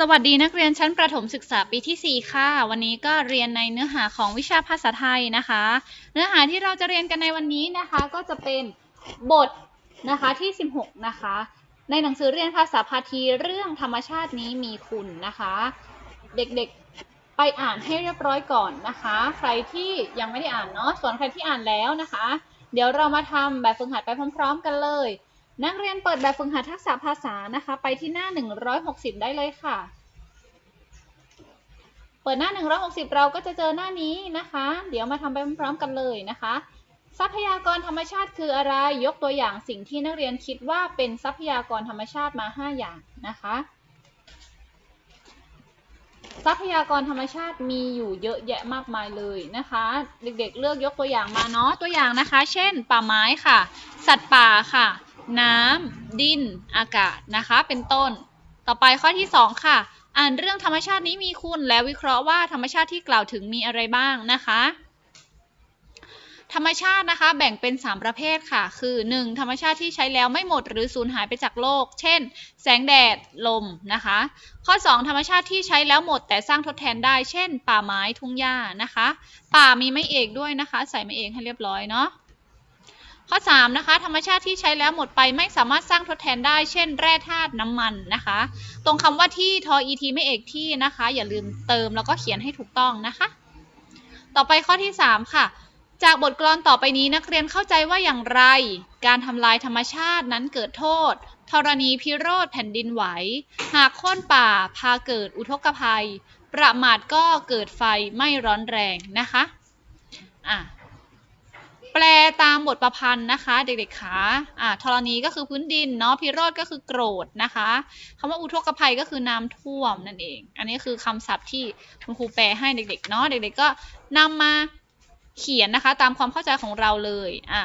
สวัสดีนักเรียนชั้นประถมศึกษาปีที่ 4 ค่ะ วันนี้ก็เรียนในเนื้อหาของวิชาภาษาไทยนะคะ เนื้อหาที่เราจะเรียนกันในวันนี้นะคะ ก็จะเป็นบทนะคะที่ 16 นะคะ ในหนังสือเรียนภาษาพาทีเรื่องธรรมชาตินี้มีคุณนะคะ เด็กๆไปอ่านให้เรียบร้อยก่อนนะคะ ใครที่ยังไม่ได้อ่านเนาะส่วนใครที่อ่านแล้วนะคะ เดี๋ยวเรามาทำแบบฝึกหัดไปพร้อม ๆ กันเลย นักเรียนเปิดแบบฝึกหัดทักษะภาษานะคะ ไปที่หน้า 160 ได้เลยค่ะ เปิดหน้า 160 เราก็จะเจอหน้านี้นะคะ เดี๋ยวมาทำไปพร้อมๆกันเลยนะคะ ทรัพยากรธรรมชาติคืออะไร ยกตัวอย่างสิ่งที่นักเรียนคิดว่าเป็นทรัพยากรธรรมชาติมา 5 อย่างนะคะ ทรัพยากรธรรมชาติมีอยู่เยอะแยะมากมายเลยนะคะ เด็กๆเลือกยกตัวอย่างมาเนาะตัวอย่างนะคะ เช่น ป่าไม้ค่ะ สัตว์ป่าค่ะ น้ำดิน อากาศนะคะ เป็นต้น ต่อไปข้อที่ 2 ค่ะ อ่านเรื่องธรรมชาตินี้มีคุณ และวิเคราะห์ว่าธรรมชาติที่กล่าวถึงมีอะไรบ้างนะคะ ธรรมชาตินะคะแบ่งเป็น 3 ประเภทค่ะ คือ 1. ธรรมชาติที่ใช้แล้วไม่หมดหรือสูญหายไปจากโลก เช่น แสงแดด ลมนะคะ ข้อ 2. ธรรมชาติที่ใช้แล้วหมดแต่สร้างทดแทนได้ เช่น ป่าไม้ทุ่งหญ้านะคะ ป่ามีไม้เอกด้วยนะคะ ใส่ไม้เอกให้เรียบร้อยเนาะ ข้อ 3 นะคะ ธรรมชาติที่ใช้แล้วหมดไปไม่สามารถสร้างทดแทนได้ เช่น แร่ธาตุน้ำมันนะคะ ตรงคำว่าที่ทอ et ไม่เอกที่นะคะ อย่าลืมเติมแล้วก็เขียนให้ถูกต้องนะคะ ต่อไปข้อที่ 3 ค่ะจากบทกลอนต่อไปนี้นักเรียนเข้าใจว่าอย่างไร การทำลายธรรมชาตินั้นเกิดโทษธรณีพิโรธแผ่นดินไหว หากโค่นป่าพาเกิดอุทกภัย ประมาทก็เกิดไฟไม่ร้อนแรงนะคะอะ แปลตามบทประพันธ์นะคะ เด็กๆคะอ่าธรณีก็คือพื้นดินเนาะพิโรธก็คือโกรธนะคะคำว่าอุทกภัยก็คือน้ำท่วมนั่นเอง อันนี้คือคำศัพท์ที่คุณครูแปลให้เด็กๆเนาะเด็กๆก็นำมาเขียนนะคะ ตามความเข้าใจของเราเลยอะ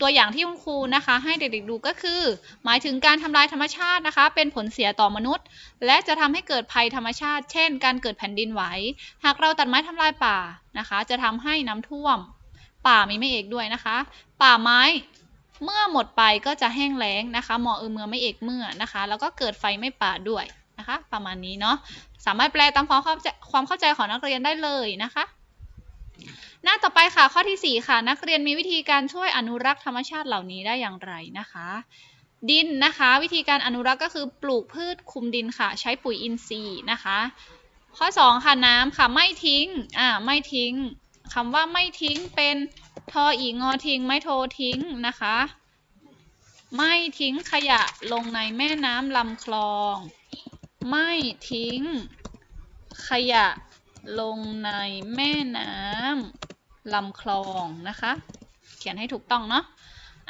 ตัวอย่างที่คุณครูนะคะ ให้เด็กๆดูก็คือ หมายถึงการทำลายธรรมชาตินะคะ เป็นผลเสียต่อมนุษย์ และจะทำให้เกิดภัยธรรมชาติ เช่น การเกิดแผ่นดินไหวหากเราตัดไม้ทำลายป่านะคะ จะทำให้น้ำท่วม ป่ามีไม่เอกด้วยนะคะ ป่าไม้เมื่อหมดไปก็จะแห้งแล้งนะคะหมอเออเมือไม่เอกเมื่อนะคะ แล้วก็เกิดไฟไม่ป่าด้วยนะคะ ประมาณนี้เนาะสามารถแปลตามความเข้าใจความเข้าใจของนักเรียนได้เลยนะคะ หน้าต่อไปค่ะข้อที่ 4 ค่ะ นักเรียนมีวิธีการช่วยอนุรักษ์ธรรมชาติเหล่านี้ได้อย่างไรนะคะ ดินนะคะ วิธีการอนุรักษ์ก็คือปลูกพืชคุมดินค่ะ ใช้ปุ๋ยอินทรีย์นะคะ ข้อ 2 ค่ะน้ำค่ะไม่ทิ้งอ่าไม่ทิ้ง คำว่าไม่ทิ้งเป็นทออีงอทิ้ง ไม่โททิ้งนะคะ ไม่ทิ้งขยะลงในแม่น้ำลำคลอง ไม่ทิ้ง ขยะลงในแม่น้ำลำคลองนะคะ เขียนให้ถูกต้องเนาะ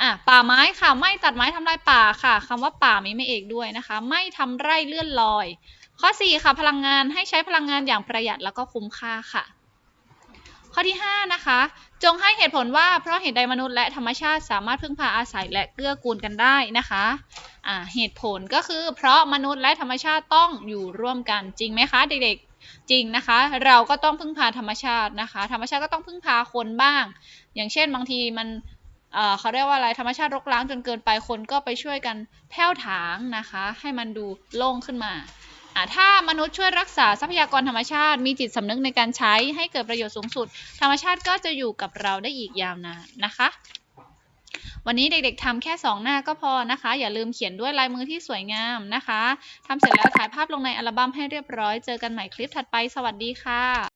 อะป่าไม้ค่ะ ไม่ตัดไม้ทำลายป่าค่ะคำว่าป่ามีไม่เอกด้วยนะคะ ไม่ทำไร่เลื่อนลอย ข้อ 4 ค่ะ พลังงานให้ใช้พลังงานอย่างประหยัดแล้วก็คุ้มค่าค่ะ ข้อที่ 5 นะคะ จงให้เหตุผลว่าเพราะเหตุใดมนุษย์และธรรมชาติสามารถพึ่งพาอาศัยและเกื้อกูลกันได้นะคะอ่าเหตุผลก็คือ เพราะมนุษย์และธรรมชาติต้องอยู่ร่วมกันจริงไหมคะเด็กๆ จริงนะคะ เราก็ต้องพึ่งพาธรรมชาตินะคะ ธรรมชาติก็ต้องพึ่งพาคนบ้าง อย่างเช่น บางทีมันเขาเรียกว่าอะไรธรรมชาติรกร้างจนเกินไปคนก็ไปช่วยกันแผ้วถางนะคะ ให้มันดูโล่งขึ้นมาถ้ามนุษย์ช่วยรักษาทรัพยากรธรรมชาติ มีจิตสำนึกในการใช้ให้เกิดประโยชน์สูงสุด ธรรมชาติก็จะอยู่กับเราได้อีกยาวนานนะคะ วันนี้เด็กๆทำแค่ 2 หน้าก็พอนะคะ อย่าลืมเขียนด้วยลายมือที่สวยงามนะคะทำเสร็จแล้วถ่ายภาพลงในอัลบั้มให้เรียบร้อย เจอกันใหม่คลิปถัดไป สวัสดีค่ะ